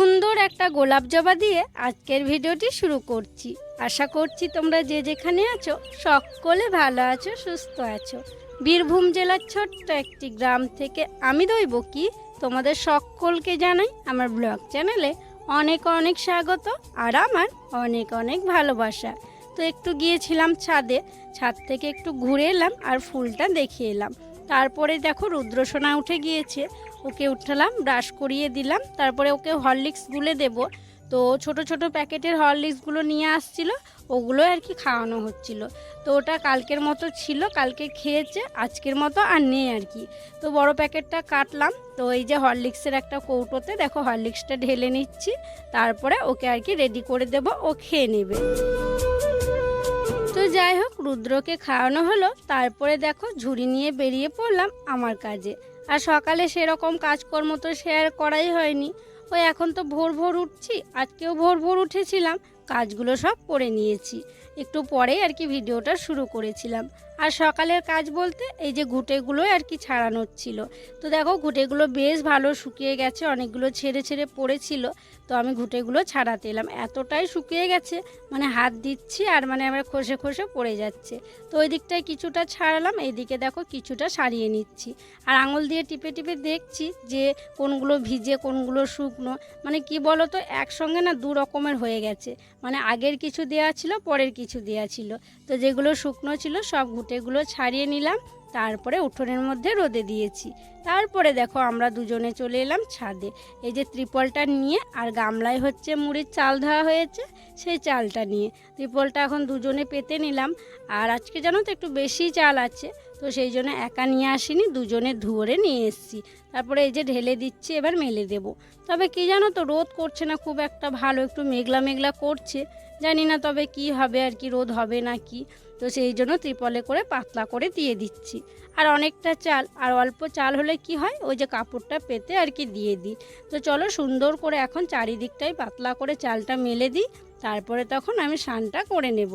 সুন্দর একটা গোলাপ জবা দিয়ে আজকের ভিডিওটি শুরু করছি। আশা করছি তোমরা যে যেখানে আছো, সকলে ভালো আছো, সুস্থ আছো। বীরভূম জেলার ছোট্ট একটি গ্রাম থেকে আমি দইব কি, তোমাদের সকলকে জানাই আমার ব্লগ চ্যানেলে অনেক অনেক স্বাগত আর আমার অনেক অনেক ভালোবাসা। তো একটু গিয়েছিলাম ছাদে, ছাদ থেকে একটু ঘুরে এলাম আর ফুলটা দেখে এলাম। তারপরে দেখো রুদ্রসোনা উঠে গিয়েছে। ওকে উঠালাম ব্রাশ করিয়ে দিলাম। তারপরে ওকে হরলিক্স গুলে দেব। তো ছোট ছোট প্যাকেটের হরলিক্সগুলো নিয়ে আসছিল ওগুলো আর কি খাওয়ানো হচ্ছিল। তো ওটা কালকের মতো ছিল, কালকে খেয়েছে, আজকের মতো আর নেই আর কি। তো বড় প্যাকেটটা কাটলাম, তো এই যে হরলিক্সের একটা কৌটোতে দেখো হরলিক্সটা ঢেলে নিচ্ছি, তারপরে ওকে আর কি রেডি করে দেব, ও খেয়ে নেবে। তো যাই হোক, রুদ্রকে খাওয়ানো হলো। তারপরে দেখো, ঝুড়ি নিয়ে বেরিয়ে পড়লাম আমার কাজে। আর সকালে সেরকম কাজকর্ম তো শেয়ার করাই হয়নি। ওই এখন তো ভোর ভোর উঠছি, আজকেও ভোর ভোর উঠেছিলাম। কাজগুলো সব করে নিয়েছি। একটু পরেই আর কি ভিডিওটা শুরু করেছিলাম। আর সকালের কাজ বলতে এই যে ঘুঁটেগুলোই আর কি ছাড়ানোর ছিল। তো দেখো ঘুঁটেগুলো বেশ ভালো শুকিয়ে গেছে, অনেকগুলো ছেড়ে ছেড়ে পড়েছিল, তো আমি ঘুঁটেগুলো ছাড়াতে এলাম। এতটাই শুকিয়ে গেছে মানে হাত দিচ্ছি আর মানে আমার খসে খসে পড়ে যাচ্ছে। তো ওই দিকটায় কিছুটা ছাড়ালাম এইদিকে দেখো কিছুটা সারিয়ে নিচ্ছি। আর আঙুল দিয়ে টিপে টিপে দেখছি যে কোনগুলো ভিজে, কোনগুলো শুকনো মানে কি বলো তো একসঙ্গে না দু রকমের হয়ে গেছে। মানে আগের কিছু দেওয়া ছিল, পরের কিছু দেওয়া ছিল। তো যেগুলো শুকনো ছিল সব ঘুঁটেগুলো ছাড়িয়ে নিলাম, তারপরে উঠোনের মধ্যে রোদে দিয়েছি। তারপরে দেখো আমরা দুজনে চলে এলাম ছাদে। এই যে ত্রিপলটা নিয়ে আর গামলায় হচ্ছে মুড়ির চাল ধোয়া হয়েছে, সেই চালটা নিয়ে। ত্রিপলটা এখন দুজনে পেতে নিলাম। আর আজকে জানো তো একটু বেশি চাল আছে, তো সেই জন্য একা নিয়ে আসিনি, দুজনে ধুয়ে নিয়ে এসেছি। তারপরে এই যে ঢেলে দিচ্ছি, এবার মেলে দেব। তবে কি জানো তো, রোদ করছে না, খুব একটা ভালো, একটু মেঘলা মেঘলা করছে। জানি না তবে কি হবে, আর কি রোদ হবে না কি। তো সেই জন্য ত্রিপলে করে পাতলা করে দিয়ে দিচ্ছি। আর অনেকটা চাল, আর অল্প চাল হলে কি হয়? ওই যে কাপড়টা পেতে আর কি দিয়ে দিই। তো চলো সুন্দর করে এখন চারিদিকটাই পাতলা করে চালটা মেলে দিই, তারপরে তখন আমি স্নানটা করে নেব।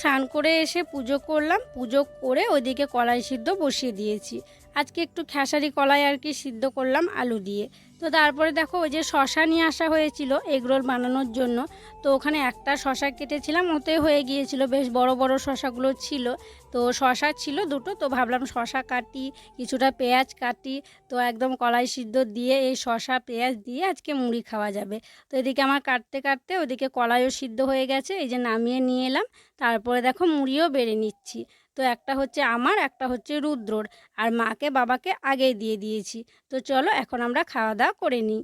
স্নান করে এসে পুজো করলাম, পুজো করে ওইদিকে কলাই সিদ্ধ বসিয়ে দিয়েছি। আজকে একটু খেসারি কলাই আর কি সিদ্ধ করলাম আলু দিয়ে। তো তারপরে দেখো ওই যে শশা নিয়ে আসা হয়েছিল এগরোল বানানোর জন্য। তো ওখানে একটা শশা কেটেছিলাম, ওতে হয়ে গিয়েছিল বেশ বড় বড় শশাগুলো ছিল। তো শশা ছিল দুটো, তো ভাবলাম শশা কাটি, কিছুটা পেঁয়াজ কাটি, তো একদম কলাই সিদ্ধ দিয়ে এই শশা পেঁয়াজ দিয়ে আজকে মুড়ি খাওয়া যাবে। তো এদিকে আমার কাটতে কাটতে ওদিকে কলাইও সিদ্ধ হয়ে গেছে, এই যে নামিয়ে নিয়ে এলাম। তারপরে দেখো মুড়িও বেড়ে নিচ্ছি। তো একটা হচ্ছে আমার, একটা হচ্ছে রুদ্রর। আর মাকে বাবাকে আগেই দিয়ে দিয়েছি। তো চলো এখন আমরা খাওয়া দাওয়া করে নিই।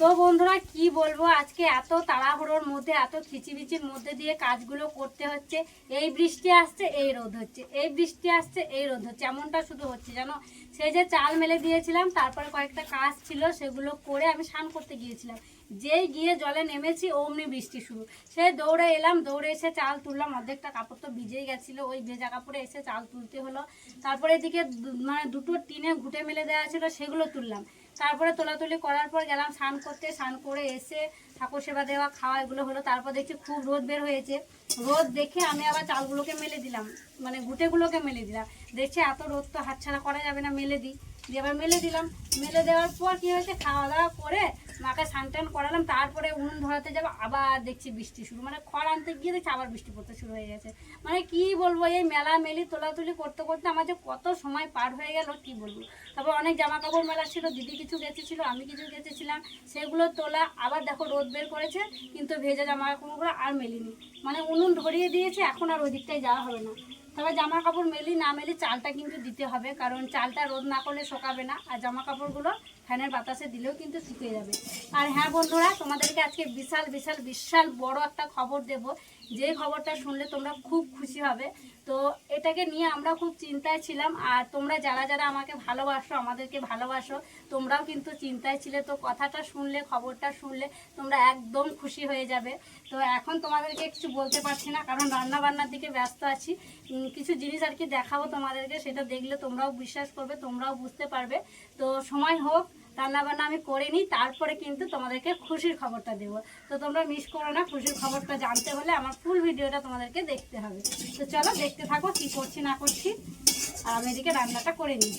তো বন্ধুরা, কি বলব? আজকে এত তাড়াহুড়োর মধ্যে, এত খিচিবিচির মধ্যে দিয়ে কাজগুলো করতে হচ্ছে। এই বৃষ্টি আসছে, এই রোদ হচ্ছে। এই বৃষ্টি আসছে, এই রোদ হচ্ছে। এমনটা শুধু হচ্ছে, জানো? সেই যে চাল মেলে দিয়েছিলাম, তারপরে কয়েকটা কাজ ছিল, সেগুলো করে আমি স্নান করতে গিয়েছিলাম। যেই গিয়ে জলে নেমেছি, অমনি বৃষ্টি শুরু। সে দৌড়ে এলাম, দৌড়ে এসে চাল তুললাম। অর্ধেকটা কাপড় তো ভিজেই গেছিল, ওই ভেজা কাপড়ে এসে চাল তুলতে হলো। তারপরে এদিকে মানে দুটো টিনে ঘুটে মেলে দেওয়া ছিল, সেগুলো তুললাম। তারপরে তোলাতুলি করার পর গেলাম, স্নান করতে, স্নান করে এসে ঠাকুর সেবা দেওয়া, খাওয়া এগুলো হলো। তারপর দেখছি খুব রোদ বের হয়েছে। রোদ দেখে আমি আবার চালগুলোকে মেলে দিলাম মানে ঘুটেগুলোকে মেলে দিলাম। দেখছি এত রোদ তো হাতছাড়া করা যাবে না, মেলে দিই। দিয়ে আবার মেলে দিলাম। মেলে দেওয়ার পর কি হয়েছে? খাওয়া দাওয়া করে মাকে স্নান করালাম। তারপরে উনুন ধরাতে যাব, আবার দেখছি বৃষ্টি শুরু। মানে খড় আনতে গিয়ে দেখছি আবার বৃষ্টি পড়তে শুরু হয়ে গেছে। মানে কি বলব, এই মেলা মেলি তোলাতুলি করতে করতে আমার যে কত সময় পার হয়ে গেল, কি বলব? তারপর অনেক জামা কাপড় মেলা ছিল, দিদি কিছু গেছেছিল আমি কিছু গেছেছিলাম সেগুলো তোলা আবার দেখো রোদ বের করেছে, কিন্তু ভেজা জামা কাপড়গুলো আর মেলিনি। মানে উনুন ধরিয়ে দিয়েছে, এখন আর ওই দিকটায় যাওয়া হবে না। তবে জামা কাপড় মেলি না মেলি চালটা কিন্তু দিতে হবে, কারণ চালটা রোদ না করলে শোকাবে না। আর জামা কাপড়গুলো ফ্যানের বাতাসে দিলেও কিন্তু শুকিয়ে যাবে। আর হ্যাঁ বন্ধুরা, তোমাদেরকে আজকে বিশাল বিশাল বিশাল বড় একটা খবর দেব। যে খবরটা শুনলে তোমরা খুব খুশি হবে। তো এটাকে নিয়ে আমরা খুব চিন্তায় ছিলাম। আর তোমরা যারা যারা আমাকে ভালোবাসো, আমাদেরকে ভালোবাসো, তোমরাও কিন্তু চিন্তায় ছিলে। তো কথাটা শুনলে, খবরটা শুনলে তোমরা একদম খুশি হয়ে যাবে। তো এখন তোমাদেরকে কিছু বলতে পারছি না, কারণ রান্না বান্নার দিকে ব্যস্ত আছি। কিছু জিনিস আর কি দেখাবো তোমাদেরকে, সেটা দেখলে তোমরাও বিশ্বাস করবে, তোমরাও বুঝতে পারবে। তো সময় হোক রান্না বান্না আমি করে নিই তারপরে কিন্তু তোমাদেরকে খুশির খবরটা দেবো। তো তোমরা মিস করো না, খুশির খবরটা জানতে হলে আমার ফুল ভিডিওটা তোমাদেরকে দেখতে হবে। তো চলো দেখতে থাকো কি করছি না করছি, আর আমি এদিকে রান্নাটা করে নিই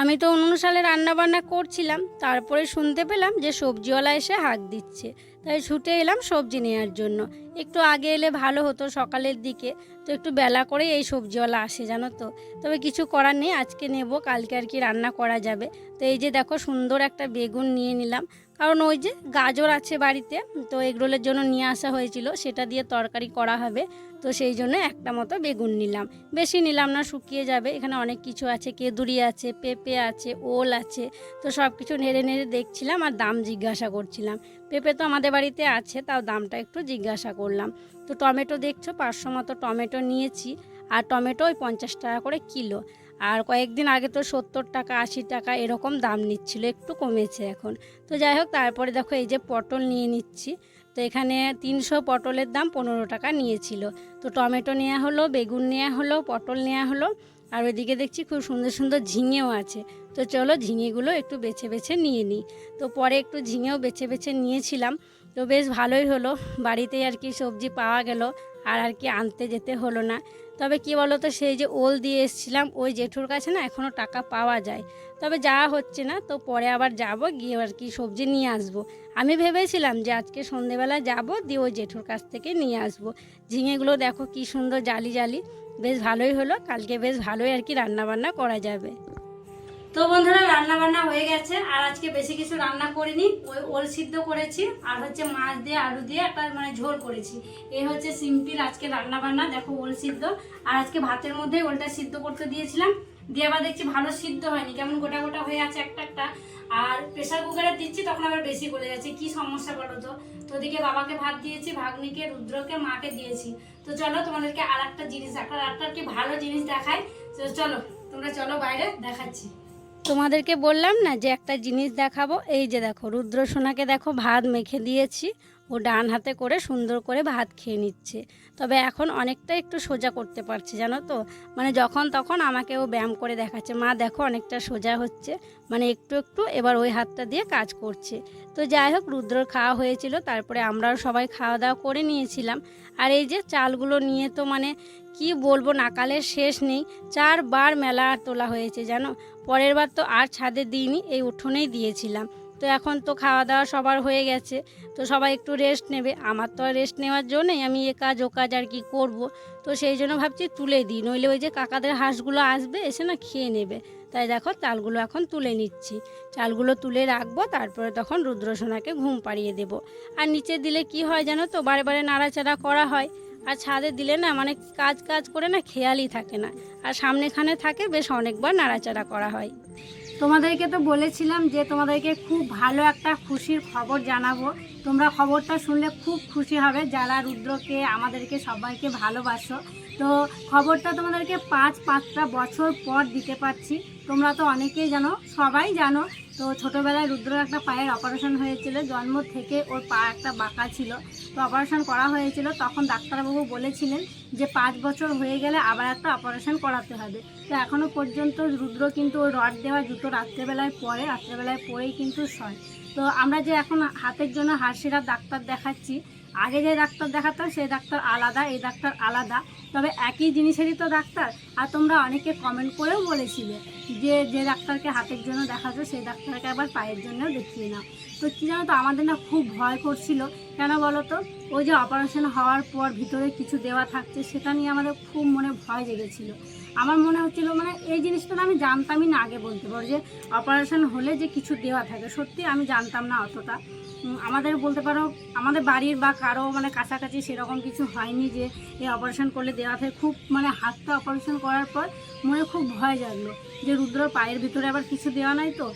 আমি তো সালে রান্না বান্না করছিলাম, তারপরে শুনতে পেলাম যে সবজিওয়ালা এসে হাঁক দিচ্ছে। তাই ছুটে এলাম সবজি নেওয়ার জন্য। একটু আগে এলে ভালো হতো সকালের দিকে, তো একটু বেলা করে এই সবজিওয়ালা আসে, জানো তো। তবে কিছু করার নেই, আজকে নেব, কালকে আর কি রান্না করা যাবে। তো এই যে দেখো, সুন্দর একটা বেগুন নিয়ে নিলাম। কারণ ওই যে গাজর আছে বাড়িতে, তো এগরোলের জন্য নিয়ে আসা হয়েছিল, সেটা দিয়ে তরকারি করা হবে। তো সেই জন্য একটা মতো বেগুন নিলাম। বেশি নিলাম না, শুকিয়ে যাবে। এখানে অনেক কিছু আছে, কেদুরি আছে, পেঁপে আছে, ওল আছে। তো সব কিছু নেড়ে নেড়ে দেখছিলাম আর দাম জিজ্ঞাসা করছিলাম। পেঁপে তো আমাদের বাড়িতে আছে, তাও দামটা একটু জিজ্ঞাসা করলাম। তো টমেটো দেখছ, পাঁচশো মতো টমেটো নিয়েছি। আর টমেটো ওই পঞ্চাশ টাকা করে কিলো। আর কয়েকদিন আগে তো সত্তর টাকা, আশি টাকা এরকম দাম নিচ্ছিল, একটু কমেছে এখন। তো যাই হোক, তারপরে দেখো এই যে পটল নিয়ে নিচ্ছি। তো এখানে তিনশো পটলের দাম পনেরো টাকা নিয়েছিল। তো টমেটো নেওয়া হলো, বেগুন নেওয়া হলো, পটল নেওয়া হলো, আর ওইদিকে দেখছি খুব সুন্দর সুন্দর ঝিঙেও আছে। তো চলো ঝিঙেগুলো একটু বেছে বেছে নিয়ে নিই। তো পরে একটু ঝিঙেও বেছে বেছে নিয়েছিলাম। তো বেশ ভালোই হলো, বাড়িতেই আর কি সবজি পাওয়া গেল, আর আর কি আনতে যেতে হলো না। তবে কি বলো তো সেই যে ওল দিয়ে এসেছিলাম, ওই জেঠুর কাছে না এখনও টাকা পাওয়া যায়। তবে যাওয়া হচ্ছে না, তো পরে আবার যাব, গিয়ে আর কি সবজি নিয়ে আসব। আমি ভেবেছিলাম যে আজকে সন্ধেবেলা যাব, দিয়ে ওই জেঠুর কাছ থেকে নিয়ে আসব। ঝিঙেগুলো দেখো কি সুন্দর জালি জালি, বেশ ভালোই হলো, কালকে বেশ ভালোই আর কি রান্নাবান্না করা যাবে। তো বন্ধুরা রান্না বান্না হয়ে গেছে। আর আজকে বেশি কিছু রান্না করিনি। ওই ওল সিদ্ধ করেছি। আর হচ্ছে মাছ দিয়ে, আলু দিয়ে একটা মানে ঝোল করেছি। এই হচ্ছে সিম্পল আজকে রান্না বান্না দেখো ওল সিদ্ধ। আর আজকে ভাতের মধ্যে ওলটা সিদ্ধ করতে দিয়েছিলাম। দিয়ে আবার দেখছি ভালো সিদ্ধ হয়নি। কেমন গোটা গোটা হয়ে আছে একটা একটা। আর প্রেসার কুকারে দিচ্ছি, তখন আবার বেশি গলে যাচ্ছে। কি সমস্যা বলো তো? তো ওদিকে বাবাকে ভাত দিয়েছি, ভাগ্নিকে, রুদ্রকে, মাকে দিয়েছি। তো চলো, তোমাদেরকে আর একটা জিনিস একটা একটা কি ভালো জিনিস দেখায় তো চলো, তোমরা চলো বাইরে দেখাচ্ছি। তোমাদেরকে বললাম না যে একটা জিনিস দেখাবো? এই যে দেখো রুদ্র সোনাকে দেখো, ভাত মেখে দিয়েছি। ও ডান হাতে করে সুন্দর করে ভাত খেয়ে নিচ্ছে। তবে এখন অনেকটা একটু সোজা করতে পারছে, জানো তো? মানে যখন তখন আমাকে ও ব্যায়াম করে দেখাচ্ছে। মা দেখো অনেকটা সোজা হচ্ছে মানে একটু একটু এবার ওই হাতটা দিয়ে কাজ করছে। তো যাই হোক, রুদ্রর খাওয়া হয়েছিল, তারপরে আমরাও সবাই খাওয়া দাওয়া করে নিয়েছিলাম। আর এই যে চালগুলো নিয়ে তো মানে কি বলব, নাকালের শেষ নেই। চারবার মেলা তোলা হয়েছে, জানো? পরের বার তো আর ছাদে দিইনি, এই উঠোনেই দিয়েছিলাম। তো এখন তো খাওয়া দাওয়া সবার হয়ে গেছে, তো সবাই একটু রেস্ট নেবে। আমার তো আর রেস্ট নেওয়ার জন্যই আমি এ কাজ, ও কাজ আর কি করব? তো সেই জন্য ভাবছি তুলে দিই, নইলে ওই যে কাকাদের হাঁসগুলো আসবে, এসে না খেয়ে নেবে। তাই দেখো, চালগুলো এখন তুলে নিচ্ছি। চালগুলো তুলে রাখব, তারপরে তখন রুদ্রসোনাকে ঘুম পাড়িয়ে দেব। আর নিচে দিলে কি হয় জানো তো, বারে বারে নাড়াচাড়া করা হয়। আর ছাদে দিলে না মানে কাজ কাজ করে না খেয়ালই থাকে না। আর সামনেখানে থাকে, বেশ অনেকবার নাড়াচাড়া করা হয়। তোমাদেরকে তো বলেছিলাম যে তোমাদেরকে খুব ভালো একটা খুশির খবর জানাব। তোমরা খবরটা শুনলে খুব খুশি হবে, যারা রুদ্রকে, আমাদেরকে সবাইকে ভালোবাসো। তো খবরটা তোমাদেরকে পাঁচ পাঁচটা বছর পর দিতে পারছি। তোমরা তো অনেকেই জানো, সবাই জানো তো ছোটোবেলায় রুদ্রর একটা পায়ের অপারেশন হয়েছিল, জন্ম থেকে ওর পা একটা বাঁকা ছিল। তো অপারেশন করা হয়েছিল, তখন ডাক্তারবাবু বলেছিলেন যে পাঁচ বছর হয়ে গেলে আবার একটা অপারেশন করাতে হবে। তো এখনও পর্যন্ত রুদ্র কিন্তু ওই রড দেওয়া জুতো রাত্রেবেলায় পরে, রাত্রেবেলায় পরেই কিন্তু সয় তো আমরা যে এখন হাতের জন্য হাসিরা ডাক্তার দেখাচ্ছি আগে যে ডাক্তার দেখাতাম সেই ডাক্তার আলাদা, এই ডাক্তার আলাদা। তবে একই জিনিসেরই তো ডাক্তার। আর তোমরা অনেকে কমেন্ট করেও বলেছিলে যে যে ডাক্তারকে হাতের জন্য দেখাচ্ছ, সেই ডাক্তারকে আবার পায়ের জন্যও দেখিয়ে নাও। তো কী জানো তো, আমাদের না খুব ভয় করছিল। কেন বলো তো? ওই যে অপারেশন হওয়ার পর ভিতরে কিছু দেওয়া থাকছে, সেটা নিয়ে আমাদের খুব মনে ভয় জেগেছিল। আমার মনে হচ্ছিল মানে এই জিনিসটা আমি জানতামই না আগে বলতে পারো, যে অপারেশন হলে যে কিছু দেওয়া থাকে। সত্যি আমি জানতাম না অতটা। আমাদের বলতে পারো, আমাদের বাড়ির বা কারও মানে কাছাকাছি সেরকম কিছু হয়নি যে এই অপারেশন করলে দেওয়া থাকে। খুব মানে হাতটা অপারেশন করার পর মনে খুব ভয় জাগলো, যে রুদ্রর পায়ের ভিতরে আবার কিছু দেওয়া নাই তো।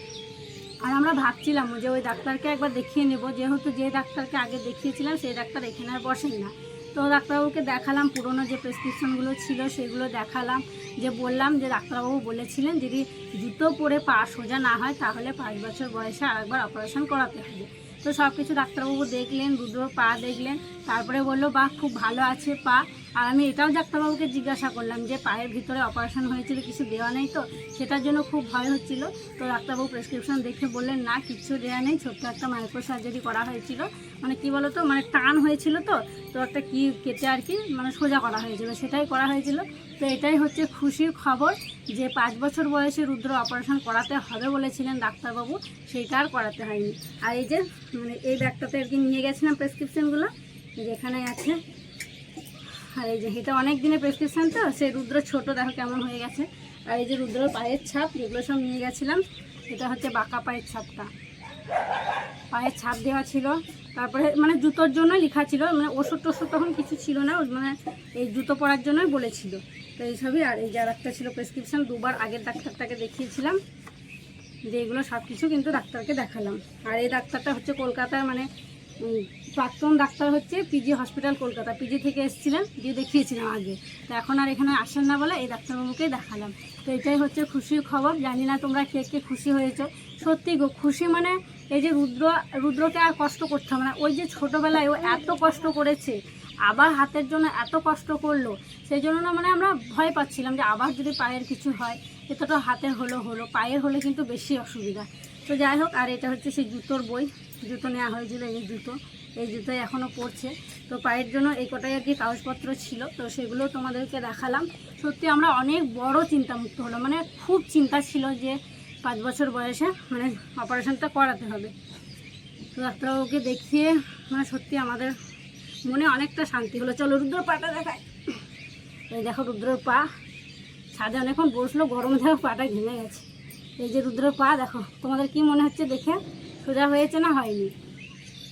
আর আমরা ভাবছিলাম যে ওই ডাক্তারকে একবার দেখিয়ে নেব, যেহেতু যে ডাক্তারকে আগে দেখিয়েছিলাম, সেই ডাক্তার এখানে আর বসেন না। তো ডাক্তারবাবুকে দেখালাম, পুরনো যে প্রেসক্রিপশনগুলো ছিল সেগুলো দেখালাম, যে বললাম যে ডাক্তারবাবু বলেছিলেন যদি জুতো পরে পা সোজা না হয় তাহলে পাঁচ বছর বয়সে আরেকবার অপারেশন করাতে হবে। তো সব কিছু ডাক্তারবাবু দেখলেন দুটো পা দেখলেন, তারপরে বলল বা খুব ভালো আছে পা। আর আমি এটাও ডাক্তারবাবুকে জিজ্ঞাসা করলাম যে পায়ের ভিতরে অপারেশন হয়েছিল, কিছু দেওয়া নেই তো? সেটার জন্য খুব ভয় হচ্ছিল। তো ডাক্তারবাবু প্রেসক্রিপশন দেখে বললেন, না কিচ্ছু দেওয়া নেই, ছোট্ট একটা মাইক্রো সার্জারি করা হয়েছিল। মানে কি বলো তো মানে টান হয়েছিল তো? তো একটা কি কেটে আর কি মানে সোজা করা হয়েছিল, সেটাই করা হয়েছিল। তো এটাই হচ্ছে খুশির খবর যে পাঁচ বছর বয়সে রুদ্র অপারেশন করাতে হবে বলেছিলেন ডাক্তারবাবু, সেইটা আর করাতে হয়নি। আর এই যে মানে এই ব্যাগটাতে আর কি নিয়ে গেছিলাম প্রেসক্রিপশনগুলো, যেখানে আছে আর এই যে এটা অনেক দিনের প্রেসক্রিপশন তো, সেই রুদ্র ছোট দেখো কেমন হয়ে গেছে। আর এই যে রুদ্রর পায়ের ছাপ, যেগুলো সব নিয়ে গেছিলাম, এটা হচ্ছে বাঁকা পায়ের ছাপটা। পায়ের ছাপ দেওয়া ছিল। তারপরে মানে জুতোর জন্য লেখা ছিল মানে ওষুধ টষুধ তখন কিছু ছিল না মানে এই জুতো পরার জন্যই বলেছিল। তো এইসবই, আর এই যে একটা ছিল প্রেসক্রিপশন দুবার আগের ডাক্তারটাকে দেখিয়েছিলাম, যে এগুলো সব কিছু কিন্তু ডাক্তারকে দেখালাম। আর এই ডাক্তারটা হচ্ছে কলকাতার মানে প্রাক্তন ডাক্তার হচ্ছে পিজি হসপিটাল কলকাতা। পিজি থেকে এসেছিলেন দিয়ে দেখিয়েছিলাম আগে। তো এখন আর এখানে আসেন না বলে এই ডাক্তারবাবুকেই দেখালাম। তো এটাই হচ্ছে খুশির খবর। জানি না তোমরা কে কে খুশি হয়েছে। সত্যি গো, খুশি মানে এই যে রুদ্র, রুদ্রকে আর কষ্ট করতে হবে না। ওই যে ছোটোবেলায় ও এত কষ্ট করেছে, আবার হাতের জন্য এত কষ্ট করল, সেই জন্য না মানে আমরা ভয় পাচ্ছিলাম যে আবার যদি পায়ের কিছু হয়, এতটা হাতের হলো হলো, পায়ের হলে কিন্তু বেশি অসুবিধা। তো যাই হোক, আর এটা হচ্ছে সেই জুতোর বই। জুতো নেওয়া হয়েছিল, এই জুতো। এই জুতো এখনও পড়ছে তো পায়ের জন্য এই কটাই আর কি কাগজপত্র ছিল। তো সেগুলো তোমাদেরকে দেখালাম। সত্যি আমরা অনেক বড় চিন্তামুক্ত হলো মানে খুব চিন্তা ছিল যে পাঁচ বছর বয়সে মানে অপারেশনটা করাতে হবে। তো ডাক্তারবাবুকে দেখিয়ে মানে সত্যি আমাদের মনে অনেকটা শান্তি হলো। চলো রুদ্র পাটা দেখায় এই দেখো রুদ্রর পা। ছাদে অনেকক্ষণ বসল, গরম দেখো পাটা ঘেমে গেছে। এই যে রুদ্রর পা, দেখো। তোমাদের কি মনে হচ্ছে দেখে? সোজা হয়েছে না হয়নি?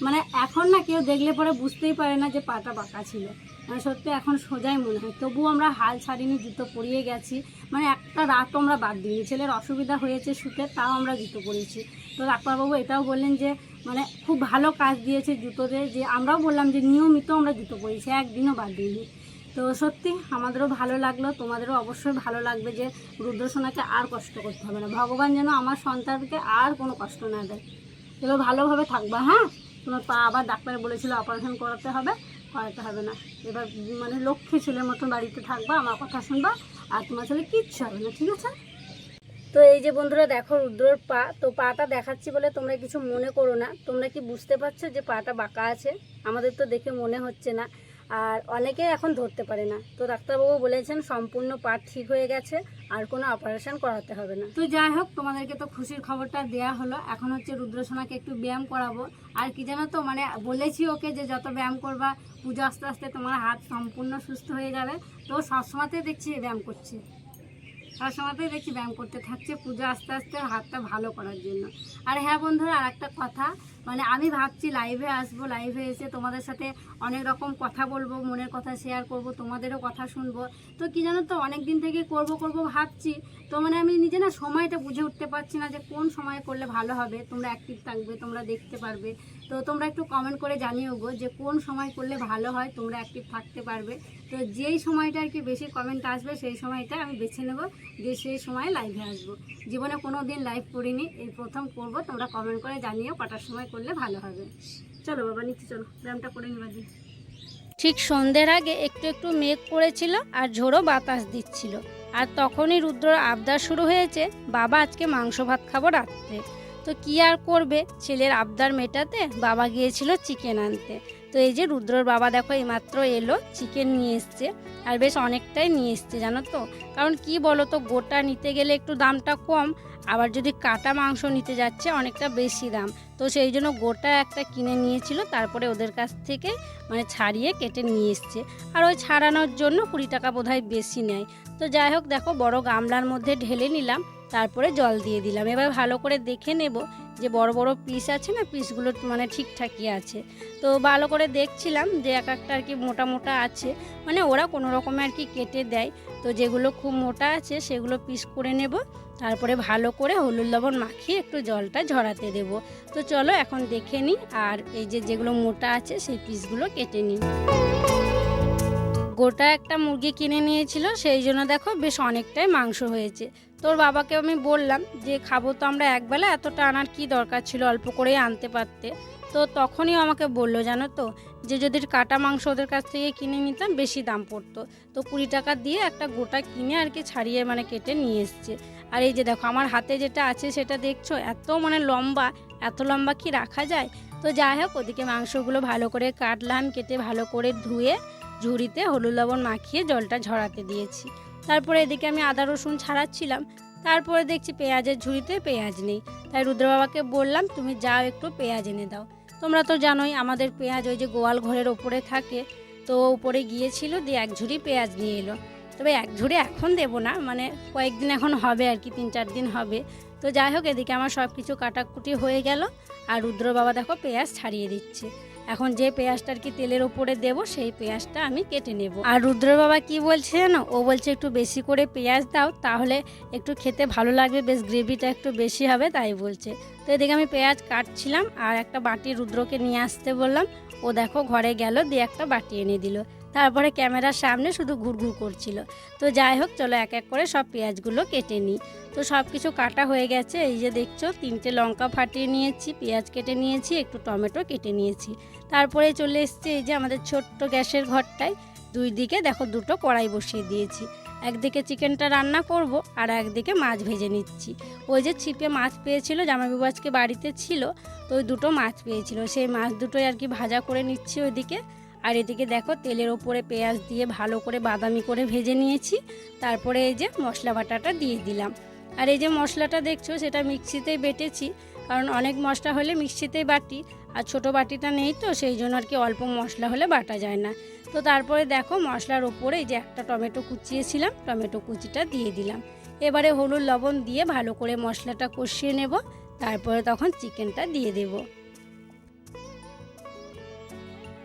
মানে এখন না কেউ দেখলে পরে বুঝতেই পারে না যে পাটা বাঁকা ছিল। মানে সত্যি এখন সোজাই মনে হয়। তবুও আমরা হাল ছাড়িনি, জুতো পরিয়ে গেছি। মানে একটা রাতও আমরা বাদ দিইনি। ছেলের অসুবিধা হয়েছে শুতে তাও আমরা জুতো পরিয়েছি তো ডাক্তারবাবু এটাও বললেন যে মানে খুব ভালো কাজ দিয়েছে জুতোতে যে আমরাও বললাম যে নিয়মিত আমরা জুতো পরিয়েছি একদিনও বাদ দিইনি। তো সত্যি আমাদেরও ভালো লাগল, তোমাদেরও অবশ্যই ভালো লাগবে যে রুদ্রসোনাকে আর কষ্ট করতে হবে না। ভগবান যেন আমার সন্তানকে আর কোনো কষ্ট না দেয়। এবার ভালোভাবে থাকবা হ্যাঁ? তোমার পা আবার ডাক্তার বলেছিল অপারেশন করাতে হবে করাতে হবে না। এবার মানে লক্ষ্মী ছেলের মতন বাড়িতে থাকবা, আমার কথা শুনবা, আর তোমার ছেলে কিচ্ছু হবে না, ঠিক আছে? তো এই যে বন্ধুরা, দেখো রুদ্রর পা, তো পাটা দেখাচ্ছি বলে তোমরা কিছু মনে করো না। তোমরা কি বুঝতে পারছ যে পাটা বাঁকা আছে? আমাদের তো দেখে মনে হচ্ছে না। আর অনেকে এখন ধরতে পারে না। তো ডাক্তারবাবু বলেছেন, সম্পূর্ণ পা ঠিক হয়ে গেছে, আর কোনো অপারেশন করাতে হবে না। তো যাই হোক, তোমাদেরকে তো খুশির খবরটা দেয়া হলো। এখন হচ্ছে রুদ্রসোনাকে একটু ব্যায়াম করাবো। আর কি জানো তো মানে বলেছি ওকে যে যত ব্যায়াম করবা, পুজো আস্তে আস্তে তোমার হাত সম্পূর্ণ সুস্থ হয়ে যাবে। তো সবসময়তেই দেখছি ব্যায়াম করছে। সবসময়তেই দেখছি ব্যায়াম করতে থাকছে পুজো আস্তে আস্তে হাতটা ভালো করার জন্য। আর হ্যাঁ বন্ধুরা আর একটা কথা মানে আমি ভাবছি লাইভে আসব লাইভে এসে তোমাদের সাথে অনেক রকম কথা বলব, মনের কথা শেয়ার করব, তোমাদেরও কথা শুনব। তো কি জানো তো অনেক দিন থেকে করব করব ভাবছি। তো মানে আমি নিজে না সময়টা বুঝে উঠতে পারছি না যে কোন সময় করলে ভালো হবে। তোমরা অ্যাক্টিভ থাকবে, তোমরা দেখতে পারবে। তো তোমরা একটু কমেন্ট করে জানিও গো যে কোন সময় করলে ভালো হয়, তোমরা অ্যাক্টিভ থাকতে পারবে। তো যেই সময়টা আর কি বেশি কমেন্ট আসবে, সেই সময়টা আমি বেছে নেব যে সেই সময় লাইভে আসব। জীবনে কোনো দিন লাইভ করিনি, এই প্রথম করব, তোমরা কমেন্ট করে জানিও, কটার সময় করলে ভালো হবে। চলো বাবা, নিচে চলো, ব্যায়ামটা করে নিবা দিই ঠিক সন্ধ্যের আগে একটু একটু মেঘ করেছিল আর ঝোড়ো বাতাস দিচ্ছিল। আর তখনই রুদ্রর আবদার শুরু হয়েছে, বাবা, আজকে মাংস ভাত খাব রাত্রে। তো কি আর করবে? ছেলের আবদার মেটাতে বাবা গিয়েছিল চিকেন আনতে। তো এই যে রুদ্রর বাবা দেখো, এইমাত্র এলো, চিকেন নিয়ে এসছে। আর বেশ অনেকটাই নিয়ে এসছে, জানো তো? কারণ কি বলো তো গোটা নিতে গেলে একটু দামটা কম। আবার যদি কাটা মাংস নিতে যাচ্ছে, অনেকটা বেশি দাম। তো সেই জন্য গোটা একটা কিনে নিয়েছিল, তারপরে ওদের কাছ থেকে মানে ছাড়িয়ে কেটে নিয়ে এসছে। আর ওই ছাড়ানোর জন্য কুড়ি টাকা বোধহয় বেশি নেয়। তো যাই হোক, দেখো বড় গামলার মধ্যে ঢেলে নিলাম, তারপরে জল দিয়ে দিলাম। এবার ভালো করে দেখে নেব যে বড় বড় পিস আছে না পিসগুলো মানে ঠিকঠাকই আছে। তো ভালো করে দেখছিলাম যে এক একটা আর কি মোটা মোটা আছে। মানে ওরা কোনো রকমে আর কি কেটে দেয়। তো যেগুলো খুব মোটা আছে সেগুলো পিস করে নেব। তারপরে ভালো করে হলুদ লবণ মাখিয়ে একটু জলটা ঝরাতে দেব। তো চলো এখন দেখে নিই আর এই যে যেগুলো মোটা আছে সেই পিসগুলো কেটে নিই। গোটা একটা মুরগি কিনে নিয়েছিল। সেই জন্য দেখো বেশ অনেকটাই মাংস হয়েছে। তোর বাবাকে আমি বললাম যে, খাব তো আমরা একবেলা, এতটা আনার কি দরকার ছিল অল্প করেই আনতে পারতে? তো তখনই আমাকে বলল, জানো তো, যে, যদি কাটা মাংস ওদের কাছ থেকে কিনে নিতাম, বেশি দাম পড়তো। তো কুড়ি টাকা দিয়ে একটা গোটা কিনে আর কি ছাড়িয়ে মানে কেটে নিয়ে এসছে। আর এই যে দেখো, আমার হাতে যেটা আছে সেটা দেখছ? এত মানে লম্বা, এত লম্বা কি রাখা যায়? তো যাই হোক, ওদিকে মাংসগুলো ভালো করে কাটলাম, কেটে ভালো করে ধুয়ে ঝুড়িতে হলুদ লবণ মাখিয়ে জলটা ঝরাতে দিয়েছি। তারপরে এদিকে আমি আদা, রসুন ছাড়াচ্ছিলাম। তারপরে দেখছি পেঁয়াজের ঝুড়িতে পেঁয়াজ নেই। তাই রুদ্র বাবাকে বললাম, তুমি যাও একটু পেঁয়াজ এনে দাও। তোমরা তো জানোই আমাদের পেঁয়াজ ওই যে গোয়াল ঘরের ওপরে থাকে। তো উপরে গিয়েছিল, দিয়ে এক ঝুড়ি পেঁয়াজ নিয়ে এলো। তবে এক ঝুড়ি এখন দেবো না মানে কয়েকদিন এখন হবে আর কি, তিন চার দিন হবে। তো যাই হোক, এদিকে আমার সব কিছু কাটাকুটি হয়ে গেল। আর রুদ্র বাবা দেখো পেঁয়াজ ছাড়িয়ে দিচ্ছে। এখন যে পেঁয়াজটা আর কি তেলের ওপরে দেব, সেই পেঁয়াজটা আমি কেটে নেব। আর রুদ্র বাবা কি বলছে জানো ও বলছে, একটু বেশি করে পেঁয়াজ দাও, তাহলে একটু খেতে ভালো লাগবে, বেশ গ্রেভিটা একটু বেশি হবে, তাই বলছে। তো এদিকে আমি পেঁয়াজ কাটছিলাম, আর একটা বাটি রুদ্রকে নিয়ে আসতে বললাম। ও দেখো, ঘরে গেল, দিয়ে একটা বাটি এনে দিল। তারপরে ক্যামেরার সামনে শুধু ঘুরঘুর করছিল। তো যাই হোক, চলো এক এক করে সব পেঁয়াজগুলো কেটে নিই। তো সব কিছু কাটা হয়ে গেছে। এই যে দেখছ, তিনটে লঙ্কা ফাটিয়ে নিয়েছি, পেঁয়াজ কেটে নিয়েছি, একটু টমেটো কেটে নিয়েছি। তারপরে চলে এসছে এই যে আমাদের ছোট্ট গ্যাসের ঘরটায়। দুই দিকে দেখো দুটো কড়াই বসিয়ে দিয়েছি। একদিকে চিকেনটা রান্না করব আর একদিকে মাছ ভেজে নিচ্ছি। ওই যে ছিপে মাছ পেয়েছিল, জামাইবাবু আজকে বাড়িতে ছিল, তো ওই দুটো মাছ পেয়েছিল। সেই মাছ দুটোই আর কি ভাজা করে নিচ্ছি ওইদিকে। আর এদিকে দেখো তেলের ওপরে পেঁয়াজ দিয়ে ভালো করে বাদামি করে ভেজে নিয়েছি। তারপরে এই যে মশলা বাটাটা দিয়ে দিলাম। আর এই যে মশলাটা দেখছ সেটা মিক্সিতেই বেটেছি, কারণ অনেক মশলা হলে মিক্সিতেই বাটি, আর ছোটো বাটিটা নেই তো, সেই জন্য আর কি অল্প মশলা হলে বাটা যায় না। তো তারপরে দেখো মশলার ওপরে যে একটা টমেটো কুচিয়েছিলাম টমেটো কুচিটা দিয়ে দিলাম। এবারে হলুদ লবণ দিয়ে ভালো করে মশলাটা কষিয়ে নেব, তারপরে তখন চিকেনটা দিয়ে দেবো।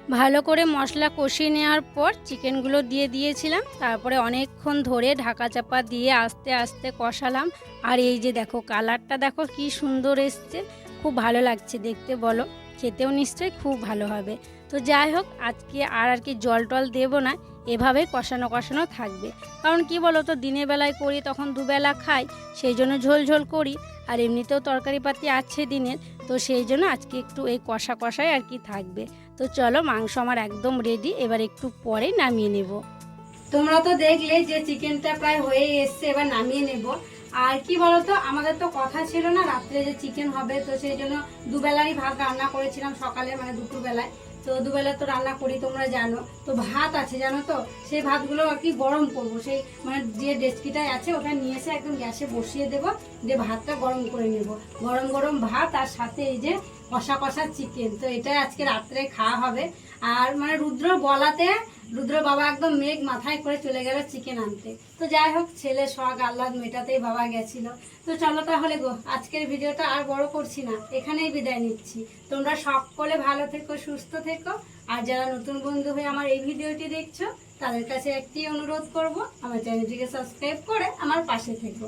ভালো করে মশলা কষিয়ে নেওয়ার পর চিকেনগুলো দিয়ে দিয়েছিলাম। তারপরে অনেকক্ষণ ধরে ঢাকা চাপা দিয়ে আস্তে আস্তে কষালাম। আর এই যে দেখো কালারটা দেখো কি সুন্দর এসছে। খুব ভালো লাগছে দেখতে বলো। খেতেও নিশ্চয়ই খুব ভালো হবে। তো যাই হোক, আজকে আর আর কি জল টল দেবো না। এভাবে কষানো কষানো থাকবে। কারণ কি বলো তো দিনের বেলায় করি, তখন দুবেলা খাই, সেই জন্য ঝোল ঝোল করি। আর এমনিতেও তরকারি পাতি আছে দিনের। তো সেই জন্য আজকে একটু এই কষা কষাই আর কি থাকবে। তো চলো মাংস আমার একদম রেডি এবার একটু পরে নামিয়ে নেব। তোমরা তো দেখলে যে চিকেনটা প্রায় হয়ে এসছে, এবার নামিয়ে নেব। আর কি বলতো, আমাদের তো কথা ছিল না রাত্রে যে চিকেন হবে, তো সেই জন্য দুবেলারই ভাত রান্না করেছিলাম সকালে মানে দুপুরবেলায়। তো দুবেলা তো রান্না করি, তোমরা জানো। তো ভাত আছে, জানো তো? সেই ভাতগুলো আর কি গরম করব, সেই মানে যে ডেচকিটায় আছে, ওটা নিয়ে এসে একদম গ্যাসে বসিয়ে দেবো, দিয়ে ভাতটা গরম করে নেব। গরম গরম ভাত আর সাথে এই যে কষা কষা চিকেন তো এটাই আজকে রাত্রে খাওয়া হবে। আর মানে রুদ্র বলাতে রুদ্র বাবা একদম মেঘ মাথায় করে চলে গেল চিকেন আনতে। তো যাই হোক, ছেলে শখ, আহ্লাদ মেটাতেই বাবা গেছিল। তো চলো তাহলে গো, আজকের ভিডিওটা আর বড় করছি না। এখানেই বিদায় নিচ্ছি। তোমরা সকলে ভালো থেকো, সুস্থ থেকো। আর যারা নতুন বন্ধু হয়ে আমার এই ভিডিওটি দেখছ, তাদের কাছে একটি অনুরোধ করব, আমার চ্যানেলটিকে সাবস্ক্রাইব করে আমার পাশে থেকো।